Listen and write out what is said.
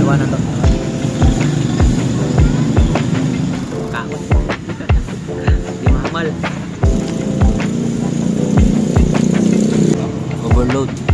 iwanan to bakal overload.